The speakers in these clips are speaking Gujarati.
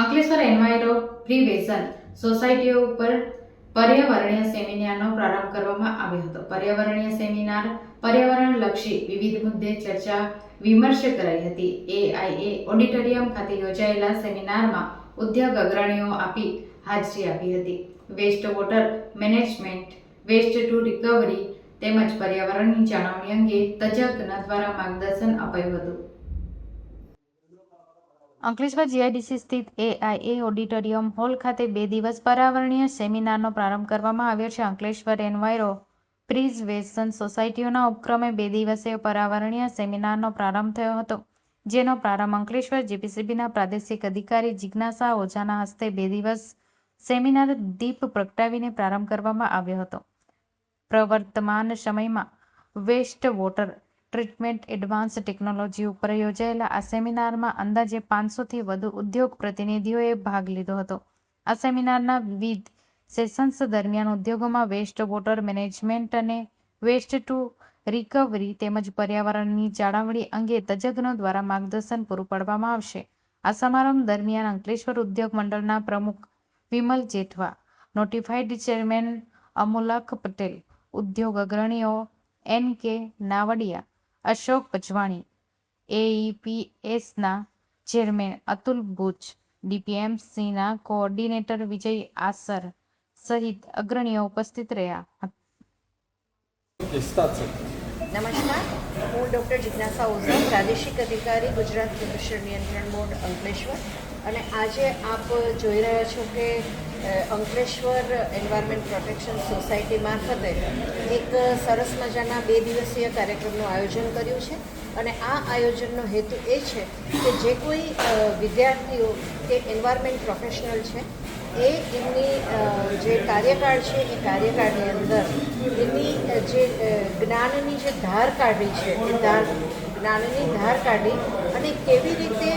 અંકલેશ્વર એન્વાયરો પ્રિવેશન સોસાયટીઓ ઉપર પર્યાવરણીય સેમિનારનો પ્રારંભ કરવામાં આવ્યો હતો. પર્યાવરણીય સેમિનાર પર્યાવરણલક્ષી વિવિધ મુદ્દે ચર્ચા વિમર્શ કરાઈ હતી. એઆઈએ ઓડિટોરિયમ ખાતે યોજાયેલા સેમિનારમાં ઉદ્યોગ અગ્રણીઓ આપી હાજરી આપી હતી. Waste water management, waste to recovery તેમજ પર્યાવરણની જાળવણી અંગે તજજ્ઞ દ્વારા માર્ગદર્શન અપાયું હતું. અંકલેશ્વર જીઆઈડીસી સ્થિત એઆઈએ ઓડિટોરિયમ હોલ ખાતે બે દિવસ પર્યાવરણીય સેમિનારનો પ્રારંભ કરવામાં આવ્યો છે. અંકલેશ્વર એન્વાયરો પ્રિઝવેશન સોસાયટીઓના ઉપક્રમે બે દિવસીય પર્યાવરણીય સેમિનારનો પ્રારંભ થયો હતો. જેનો પ્રારંભ અંકલેશ્વર જીપીસીબીના પ્રાદેશિક અધિકારી જિજ્ઞાસા ઓઝાના હસ્તે બે દિવસ સેમિનાર દીપ પ્રગટાવીને પ્રારંભ કરવામાં આવ્યો હતો. પ્રવર્તમાન સમયમાં waste water treatment advance technology ઉપર યોજાયેલા આ સેમિનારમાં અંદાજે પાંચસોથી વધુ ઉદ્યોગ પ્રતિનિધિઓએ ભાગ લીધો હતો. આ સેમિનારના વિવિધ સેશન્સ દરમિયાન ઉદ્યોગોમાં વેસ્ટ વોટર મેનેજમેન્ટ અને વેસ્ટ ટુ રિકવરી તેમજ પર્યાવરણની જાળવણી અંગે તજજ્ઞો દ્વારા માર્ગદર્શન પૂરું પાડવામાં આવશે. આ સમારંભ દરમિયાન અંકલેશ્વર ઉદ્યોગ મંડળના પ્રમુખ વિમલ જેઠવા નોટિફાઈડ ચેરમેન અમુલખ પટેલ, ઉદ્યોગ અગ્રણીઓ એન કે નાવડિયા અશોક અજવાણી એઈપીએસના ચેરમેન અતુલ ભુજ ડીપીએમસીના કોઓર્ડિનેટર વિજય આસર સહિત અગ્રણીઓ ઉપસ્થિત રહ્યા નમસ્કાર. હું ડૉક્ટર જિજ્ઞાસા ઓઝા પ્રાદેશિક અધિકારી ગુજરાત પ્રદૂષણ નિયંત્રણ બોર્ડ અંકલેશ્વર. અને આજે આપ જોઈ રહ્યા છો કે અંકલેશ્વર એન્વાયરમેન્ટ પ્રોટેક્શન સોસાયટી મારફતે એક સરસ મજાના બે દિવસીય કાર્યક્રમનું આયોજન કર્યું છે. અને આ આયોજનનો હેતુ એ છે કે જે કોઈ વિદ્યાર્થીઓ કે એન્વાયરમેન્ટ પ્રોફેશનલ છે, એ એમની જે કાર્યકાળ છે, એ કાર્યકાળની અંદર એમની જે જ્ઞાનની જે ધાર કાઢી છે, એ ધાર, જ્ઞાનની ધાર કાઢી અને કેવી રીતે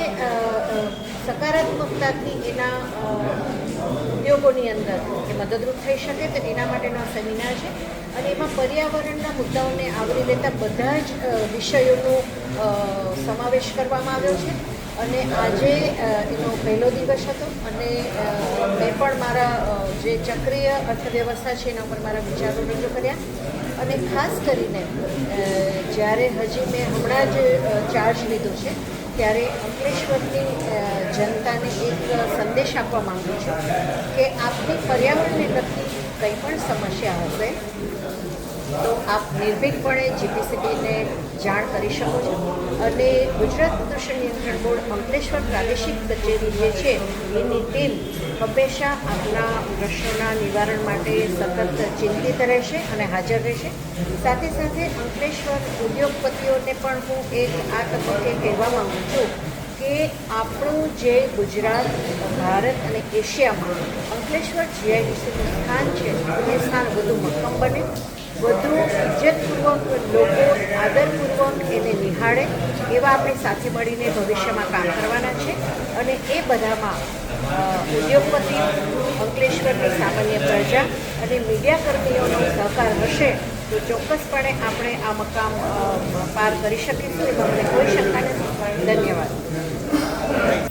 સકારાત્મકતાથી એના ઉદ્યોગોની અંદર એ મદદરૂપ થઈ શકે તો એના માટેનો સેમિનાર છે. અને એમાં પર્યાવરણના મુદ્દાઓને આવરી લેતા બધા જ વિષયોનો સમાવેશ કરવામાં આવ્યો છે. અને આજે એનો પહેલો દિવસ હતો અને મેં પણ મારા જે ચક્રીય અર્થવ્યવસ્થા છે એના ઉપર મારા વિચારો રજૂ કર્યા. અને ખાસ કરીને જ્યારે હજી મેં હમણાં જ ચાર્જ લીધો છે ત્યારે અંકલેશ્વરની જનતાને એક સંદેશ આપવા માગું છું કે આપની પર્યાવરણને લગતી કંઈ પણ સમસ્યા હશે તો આપ નિર્ભીકપણે જીપીસીબીને જાણ કરી શકો છો. અને ગુજરાત પ્રદૂષણ નિયંત્રણ બોર્ડ અંકલેશ્વર પ્રાદેશિક કચેરી જે છે, એની ટીમ હંમેશા આપના પ્રશ્નોના નિવારણ માટે સતત ચિંતિત રહેશે અને હાજર રહેશે. સાથે સાથે અંકલેશ્વર ઉદ્યોગપતિઓને પણ હું એક આ તબક્કે કહેવા માગું છું કે આપણું જે ગુજરાત, ભારત અને એશિયામાં અંકલેશ્વર જીઆઈડીસીનું સ્થાન છે, એ સ્થાન વધુ મક્કમ બને. વધુ ઇજ્જતપૂર્વક લોકો આદરપૂર્વક એને નિહાળે એવા આપણે સાથે મળીને ભવિષ્યમાં કામ કરવાના છે. અને એ બધામાં ઉદ્યોગપતિ અંકલેશ્વરની સામાન્ય પ્રજા અને મીડિયાકર્મીઓનો સહકાર હશે તો ચોક્કસપણે આપણે આ મકામ પાર કરી શકીશું. એમાં અમને કોઈ શંકા નથી. ધન્યવાદ.